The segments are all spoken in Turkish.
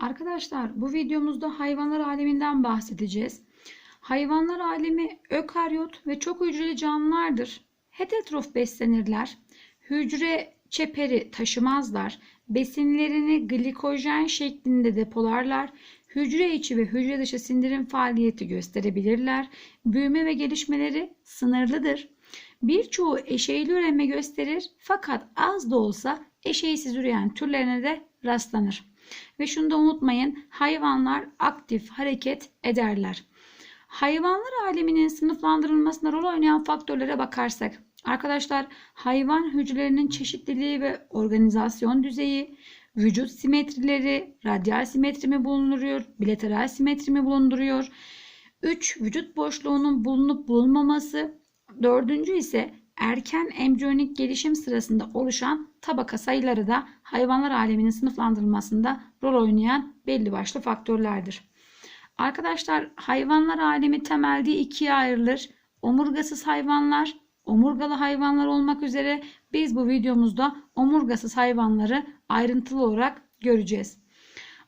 Arkadaşlar bu videomuzda hayvanlar aleminden bahsedeceğiz. Hayvanlar alemi ökaryot ve çok hücreli canlılardır. Heterotrof beslenirler. Hücre çeperi taşımazlar. Besinlerini glikojen şeklinde depolarlar. Hücre içi ve hücre dışı sindirim faaliyeti gösterebilirler. Büyüme ve gelişmeleri sınırlıdır. Birçoğu eşeyli üreme gösterir fakat az da olsa eşeysiz üreyen türlerine de rastlanır. Ve şunu da unutmayın hayvanlar aktif hareket ederler. Hayvanlar aleminin sınıflandırılmasında rol oynayan faktörlere bakarsak arkadaşlar hayvan hücrelerinin çeşitliliği ve organizasyon düzeyi, vücut simetrileri, radyal simetri mi bulunduruyor, bilateral simetri mi bulunduruyor, 3. Vücut boşluğunun bulunup bulunmaması, dördüncü ise erken embriyonik gelişim sırasında oluşan tabaka sayıları da hayvanlar aleminin sınıflandırılmasında rol oynayan belli başlı faktörlerdir. Arkadaşlar hayvanlar alemi temelde ikiye ayrılır. Omurgasız hayvanlar, omurgalı hayvanlar olmak üzere biz bu videomuzda omurgasız hayvanları ayrıntılı olarak göreceğiz.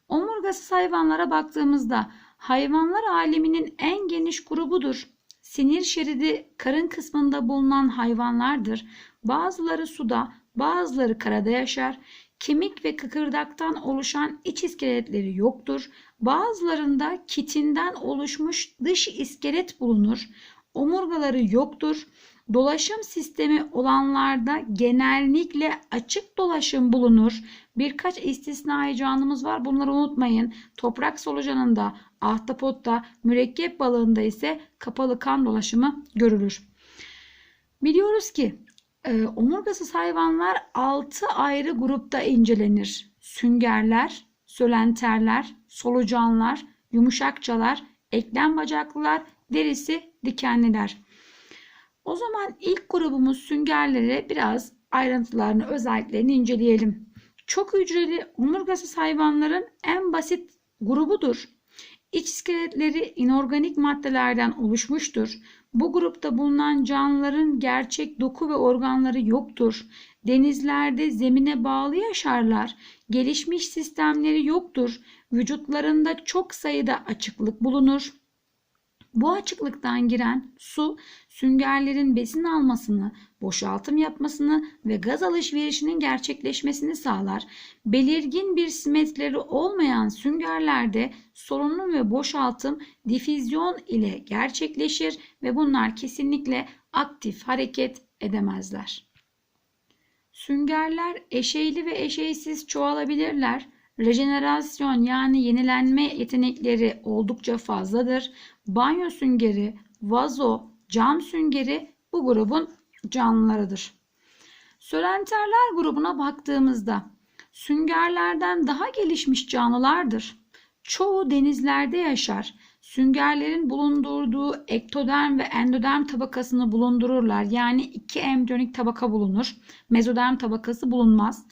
Omurgasız hayvanlara baktığımızda hayvanlar aleminin en geniş grubudur. Sinir şeridi karın kısmında bulunan hayvanlardır. Bazıları suda, bazıları karada yaşar. Kemik ve kıkırdaktan oluşan iç iskeletleri yoktur. Bazılarında kitinden oluşmuş dış iskelet bulunur. Omurgaları yoktur. Dolaşım sistemi olanlarda genellikle açık dolaşım bulunur. Birkaç istisnai canlımız var. Bunları unutmayın. Toprak solucanında, ahtapotta, mürekkep balığında ise kapalı kan dolaşımı görülür. Biliyoruz ki e, omurgasız hayvanlar 6 ayrı grupta incelenir. Süngerler, sölenterler, solucanlar, yumuşakçalar, eklem bacaklılar, derisi dikenliler. O zaman ilk grubumuz süngerlere biraz ayrıntılarını, özelliklerini inceleyelim. Çok hücreli omurgasız hayvanların en basit grubudur. İç iskeletleri inorganik maddelerden oluşmuştur. Bu grupta bulunan canlıların gerçek doku ve organları yoktur. Denizlerde zemine bağlı yaşarlar. Gelişmiş sistemleri yoktur. Vücutlarında çok sayıda açıklık bulunur. Bu açıklıktan giren su süngerlerin besin almasını, boşaltım yapmasını ve gaz alışverişinin gerçekleşmesini sağlar. Belirgin bir simetrileri olmayan süngerlerde solunum ve boşaltım difüzyon ile gerçekleşir ve bunlar kesinlikle aktif hareket edemezler. Süngerler eşeyli ve eşeysiz çoğalabilirler. Rejenerasyon yani yenilenme yetenekleri oldukça fazladır. Banyo süngeri, vazo, cam süngeri bu grubun canlılarıdır. Sölenterler grubuna baktığımızda süngerlerden daha gelişmiş canlılardır. Çoğu denizlerde yaşar. Süngerlerin bulundurduğu ektoderm ve endoderm tabakasını bulundururlar. Yani iki embriyonik tabaka bulunur. Mezoderm tabakası bulunmaz.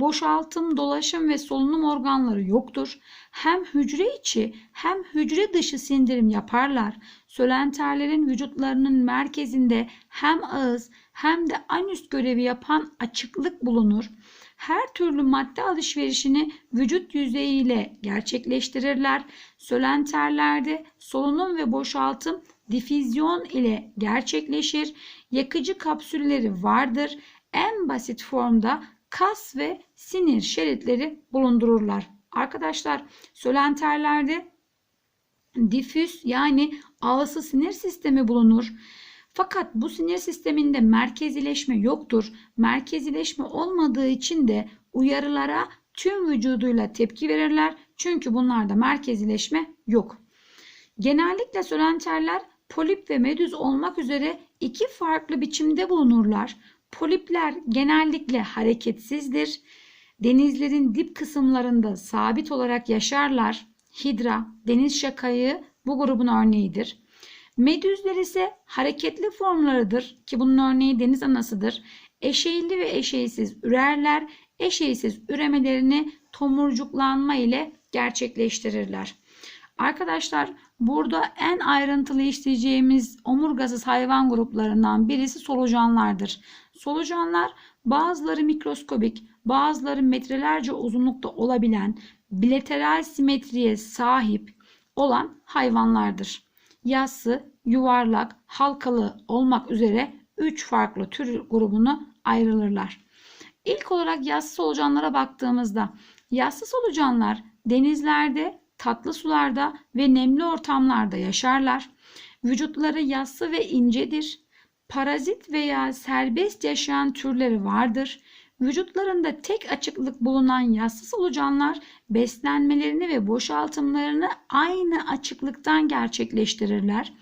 Boşaltım, dolaşım ve solunum organları yoktur. Hem hücre içi hem hücre dışı sindirim yaparlar. Sölenterlerin vücutlarının merkezinde hem ağız hem de anüs görevi yapan açıklık bulunur. Her türlü madde alışverişini vücut yüzeyiyle gerçekleştirirler. Sölenterlerde solunum ve boşaltım difüzyon ile gerçekleşir. Yakıcı kapsülleri vardır. En basit formda kas ve sinir şeritleri bulundururlar. Arkadaşlar sölenterlerde difüz yani ağası sinir sistemi bulunur. Fakat bu sinir sisteminde merkezileşme yoktur. Merkezileşme olmadığı için de uyarılara tüm vücuduyla tepki verirler. Çünkü bunlarda merkezileşme yok. Genellikle sölenterler polip ve medüz olmak üzere iki farklı biçimde bulunurlar. Polipler genellikle hareketsizdir. Denizlerin dip kısımlarında sabit olarak yaşarlar. Hidra, deniz şakayı bu grubun örneğidir. Medüzler ise hareketli formlarıdır ki bunun örneği deniz anasıdır. Eşeyli ve eşeysiz ürerler. Eşeysiz üremelerini tomurcuklanma ile gerçekleştirirler. Arkadaşlar burada en ayrıntılı işleyeceğimiz omurgasız hayvan gruplarından birisi solucanlardır. Solucanlar bazıları mikroskobik, bazıları metrelerce uzunlukta olabilen bilateral simetriye sahip olan hayvanlardır. Yassı, yuvarlak, halkalı olmak üzere 3 farklı tür grubunu ayrılırlar. İlk olarak yassı solucanlara baktığımızda yassı solucanlar denizlerde, tatlı sularda ve nemli ortamlarda yaşarlar. Vücutları yassı ve incedir. Parazit veya serbest yaşayan türleri vardır. Vücutlarında tek açıklık bulunan yassı solucanlar beslenmelerini ve boşaltımlarını aynı açıklıktan gerçekleştirirler.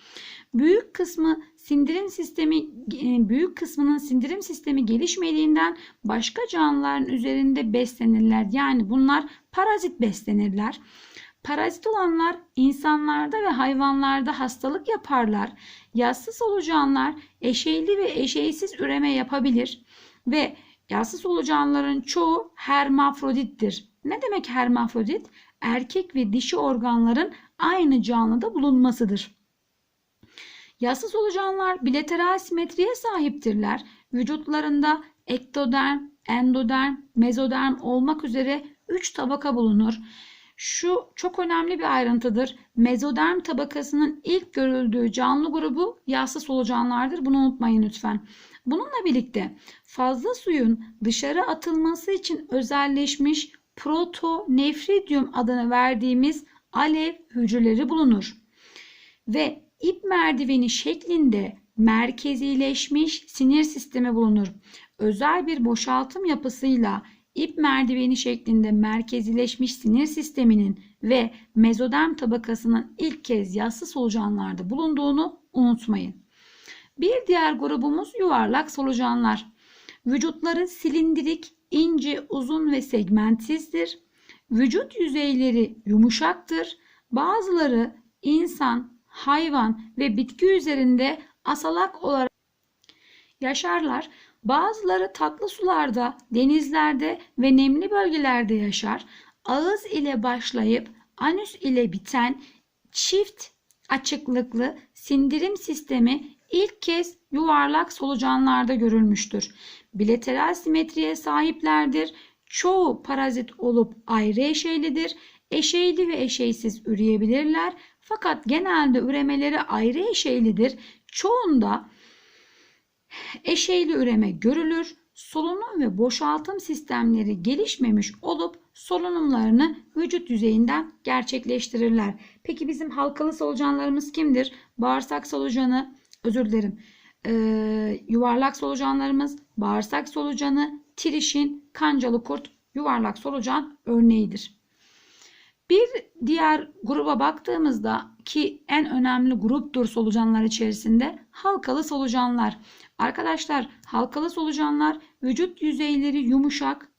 Büyük kısmı sindirim sistemi e, büyük kısmının sindirim sistemi gelişmediğinden başka canlıların üzerinde beslenirler. Yani bunlar parazit beslenirler. Parazit olanlar insanlarda ve hayvanlarda hastalık yaparlar. Yassı solucanlar eşeyli ve eşeysiz üreme yapabilir ve yassı solucanların çoğu hermafrodittir. Ne demek hermafrodit? Erkek ve dişi organların aynı canlıda bulunmasıdır. Yassı solucanlar bilateral simetriye sahiptirler. Vücutlarında ektoderm, endoderm, mezoderm olmak üzere 3 tabaka bulunur. Şu çok önemli bir ayrıntıdır. Mezoderm tabakasının ilk görüldüğü canlı grubu yassı solucanlardır. Bunu unutmayın lütfen. Bununla birlikte fazla suyun dışarı atılması için özelleşmiş protonefridium adını verdiğimiz alev hücreleri bulunur. Ve ip merdiveni şeklinde merkezileşmiş sinir sistemi bulunur. Özel bir boşaltım yapısıyla ip merdiveni şeklinde merkezileşmiş sinir sisteminin ve mezoderm tabakasının ilk kez yassı solucanlarda bulunduğunu unutmayın. Bir diğer grubumuz yuvarlak solucanlar. Vücutları silindirik, ince, uzun ve segmentsizdir. Vücut yüzeyleri yumuşaktır. Bazıları insan, hayvan ve bitki üzerinde asalak olarak yaşarlar. Bazıları tatlı sularda, denizlerde ve nemli bölgelerde yaşar. Ağız ile başlayıp anüs ile biten çift açıklıklı sindirim sistemi ilk kez yuvarlak solucanlarda görülmüştür. Bilateral simetriye sahiplerdir. Çoğu parazit olup ayrı eşeylidir. Eşeyli ve eşeysiz üreyebilirler. Fakat genelde üremeleri ayrı eşeylidir. Çoğunda eşeyli üreme görülür. Solunum ve boşaltım sistemleri gelişmemiş olup solunumlarını vücut yüzeyinden gerçekleştirirler. Peki bizim halkalı solucanlarımız kimdir? Bağırsak solucanı, özür dilerim. Ee, yuvarlak solucanlarımız, bağırsak solucanı, trişin, kancalı kurt, yuvarlak solucan örneğidir. Bir diğer gruba baktığımızda ki en önemli gruptur solucanlar içerisinde halkalı solucanlar. Arkadaşlar halkalı solucanlar vücut yüzeyleri yumuşak,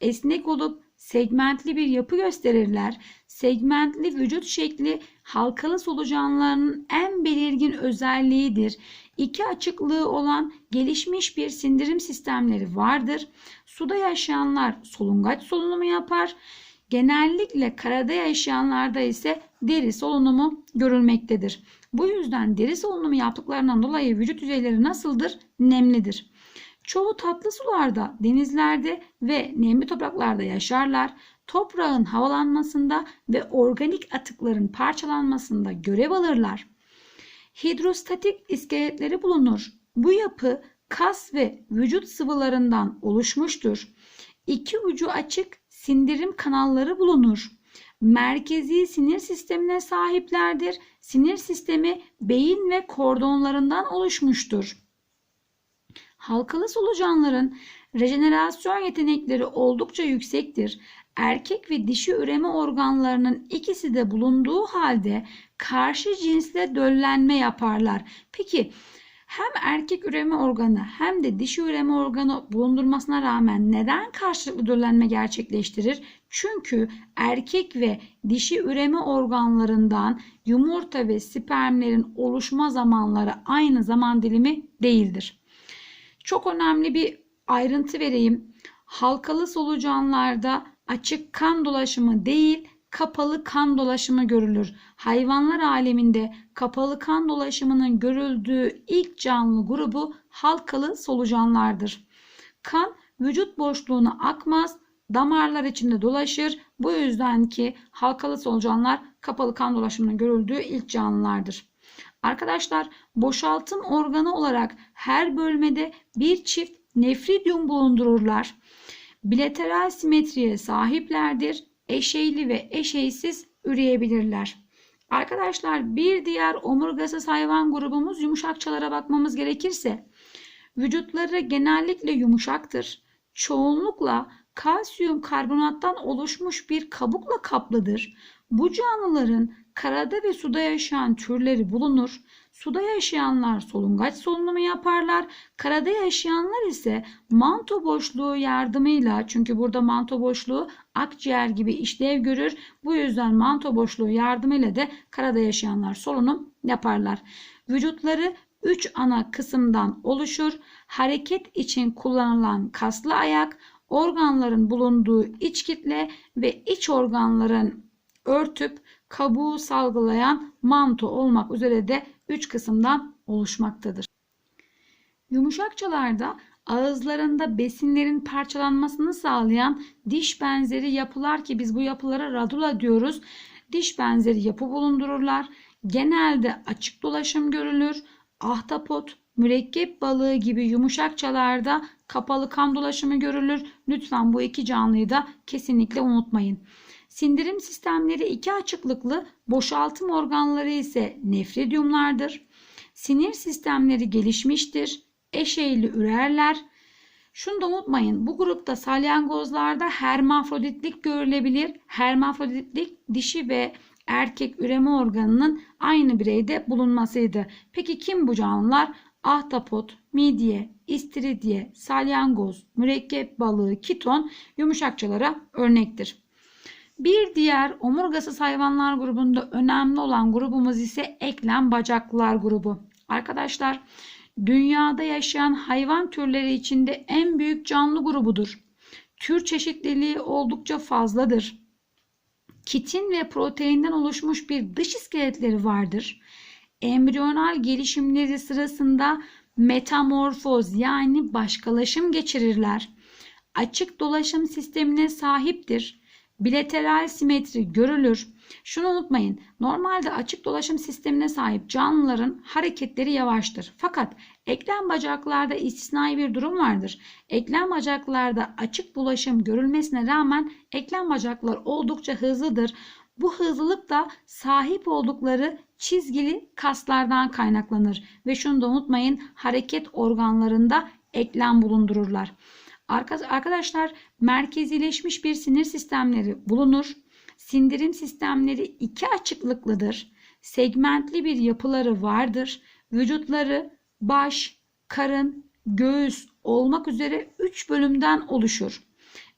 esnek olup segmentli bir yapı gösterirler. Segmentli vücut şekli halkalı solucanların en belirgin özelliğidir. İki açıklığı olan gelişmiş bir sindirim sistemleri vardır. Suda yaşayanlar solungaç solunumu yapar. Genellikle karada yaşayanlarda ise deri solunumu görülmektedir. Bu yüzden deri solunumu yaptıklarından dolayı vücut yüzeyleri nasıldır? Nemlidir. Çoğu tatlı sularda, denizlerde ve nemli topraklarda yaşarlar. Toprağın havalanmasında ve organik atıkların parçalanmasında görev alırlar. Hidrostatik iskeletleri bulunur. Bu yapı kas ve vücut sıvılarından oluşmuştur. İki ucu açık sindirim kanalları bulunur. Merkezi sinir sistemine sahiplerdir. Sinir sistemi beyin ve kordonlarından oluşmuştur. Halkalı solucanların rejenerasyon yetenekleri oldukça yüksektir. Erkek ve dişi üreme organlarının ikisi de bulunduğu halde karşı cinsle döllenme yaparlar. Peki hem erkek üreme organı hem de dişi üreme organı bulundurmasına rağmen neden karşılıklı döllenme gerçekleştirir? Çünkü erkek ve dişi üreme organlarından yumurta ve spermlerin oluşma zamanları aynı zaman dilimi değildir. Çok önemli bir ayrıntı vereyim. Halkalı solucanlarda açık kan dolaşımı değil, kapalı kan dolaşımı görülür. Hayvanlar aleminde kapalı kan dolaşımının görüldüğü ilk canlı grubu halkalı solucanlardır. Kan vücut boşluğuna akmaz, damarlar içinde dolaşır. Bu yüzden ki halkalı solucanlar kapalı kan dolaşımının görüldüğü ilk canlılardır. Arkadaşlar boşaltım organı olarak her bölmede bir çift nefridyum bulundururlar. Bilateral simetriye sahiplerdir. Eşeyli ve eşeysiz üreyebilirler. Arkadaşlar bir diğer omurgasız hayvan grubumuz yumuşakçalara bakmamız gerekirse vücutları genellikle yumuşaktır. Çoğunlukla kalsiyum karbonattan oluşmuş bir kabukla kaplıdır. Bu canlıların karada ve suda yaşayan türleri bulunur. Suda yaşayanlar solungaç solunumu yaparlar. Karada yaşayanlar ise manto boşluğu yardımıyla çünkü burada manto boşluğu akciğer gibi işlev görür. Bu yüzden manto boşluğu yardımıyla da karada yaşayanlar solunum yaparlar. Vücutları 3 ana kısımdan oluşur. Hareket için kullanılan kaslı ayak, organların bulunduğu iç kitle ve iç organların örtüp kabuğu salgılayan manto olmak üzere de 3 kısımdan oluşmaktadır. Yumuşakçalarda ağızlarında besinlerin parçalanmasını sağlayan diş benzeri yapılar ki biz bu yapılara radula diyoruz. Diş benzeri yapı bulundururlar. Genelde açık dolaşım görülür. Ahtapot, mürekkep balığı gibi yumuşakçalarda kapalı kan dolaşımı görülür. Lütfen bu iki canlıyı da kesinlikle unutmayın. Sindirim sistemleri iki açıklıklı, boşaltım organları ise nefridyumlardır. Sinir sistemleri gelişmiştir. Eşeyli ürerler. Şunu da unutmayın. Bu grupta salyangozlarda hermafroditlik görülebilir. Hermafroditlik dişi ve erkek üreme organının aynı bireyde bulunmasıydı. Peki kim bu canlılar? Ahtapot, midye, istiridye, salyangoz, mürekkep balığı, kiton yumuşakçalara örnektir. Bir diğer omurgasız hayvanlar grubunda önemli olan grubumuz ise eklem bacaklılar grubu. Arkadaşlar dünyada yaşayan hayvan türleri içinde en büyük canlı grubudur. Tür çeşitliliği oldukça fazladır. Kitin ve proteinden oluşmuş bir dış iskeletleri vardır. Embriyonal gelişimleri sırasında metamorfoz yani başkalaşım geçirirler. Açık dolaşım sistemine sahiptir bilateral simetri görülür. Şunu unutmayın. Normalde açık dolaşım sistemine sahip canlıların hareketleri yavaştır. Fakat eklem bacaklarda istisnai bir durum vardır. Eklem bacaklarda açık dolaşım görülmesine rağmen eklem bacaklar oldukça hızlıdır. Bu hızlılık da sahip oldukları çizgili kaslardan kaynaklanır ve şunu da unutmayın hareket organlarında eklem bulundururlar. Arkadaşlar merkezileşmiş bir sinir sistemleri bulunur. Sindirim sistemleri iki açıklıklıdır. Segmentli bir yapıları vardır. Vücutları baş, karın, göğüs olmak üzere 3 bölümden oluşur.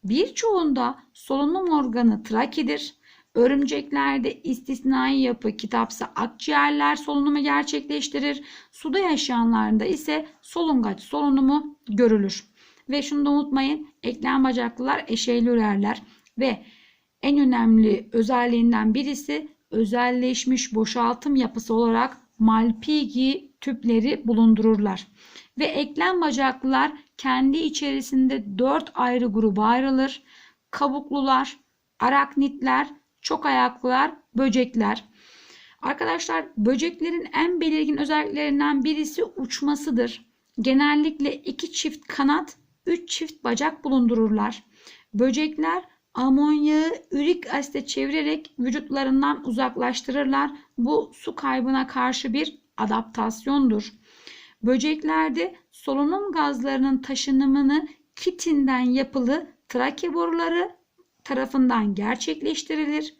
Birçoğunda solunum organı trakidir. Örümceklerde istisnai yapı kitapsa akciğerler solunumu gerçekleştirir. Suda yaşayanlarda ise solungaç solunumu görülür. Ve şunu da unutmayın eklem bacaklılar eşeyli ürerler. Ve en önemli özelliğinden birisi özelleşmiş boşaltım yapısı olarak Malpighi tüpleri bulundururlar. Ve eklem bacaklılar kendi içerisinde dört ayrı gruba ayrılır. Kabuklular, araknitler, çok ayaklılar, böcekler. Arkadaşlar böceklerin en belirgin özelliklerinden birisi uçmasıdır. Genellikle iki çift kanat 3 çift bacak bulundururlar. Böcekler amonyağı ürik asite çevirerek vücutlarından uzaklaştırırlar. Bu su kaybına karşı bir adaptasyondur. Böceklerde solunum gazlarının taşınımını kitinden yapılı trake boruları tarafından gerçekleştirilir.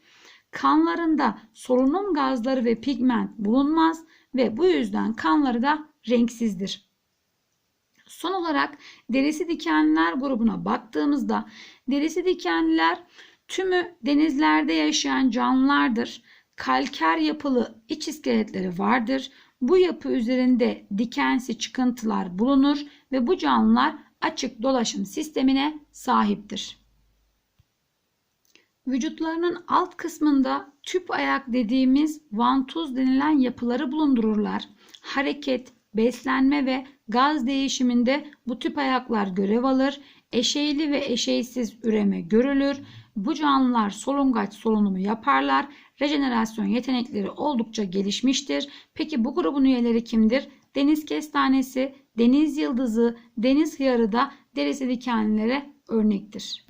Kanlarında solunum gazları ve pigment bulunmaz ve bu yüzden kanları da renksizdir. Son olarak derisi dikenliler grubuna baktığımızda derisi dikenliler tümü denizlerde yaşayan canlılardır. Kalker yapılı iç iskeletleri vardır. Bu yapı üzerinde dikensi çıkıntılar bulunur ve bu canlılar açık dolaşım sistemine sahiptir. Vücutlarının alt kısmında tüp ayak dediğimiz vantuz denilen yapıları bulundururlar. Hareket, beslenme ve gaz değişiminde bu tüp ayaklar görev alır. eşeyli ve eşeysiz üreme görülür. Bu canlılar solungaç solunumu yaparlar. Rejenerasyon yetenekleri oldukça gelişmiştir. Peki bu grubun üyeleri kimdir? Deniz kestanesi, deniz yıldızı, deniz hıyarı da derisi dikenlilere örnektir.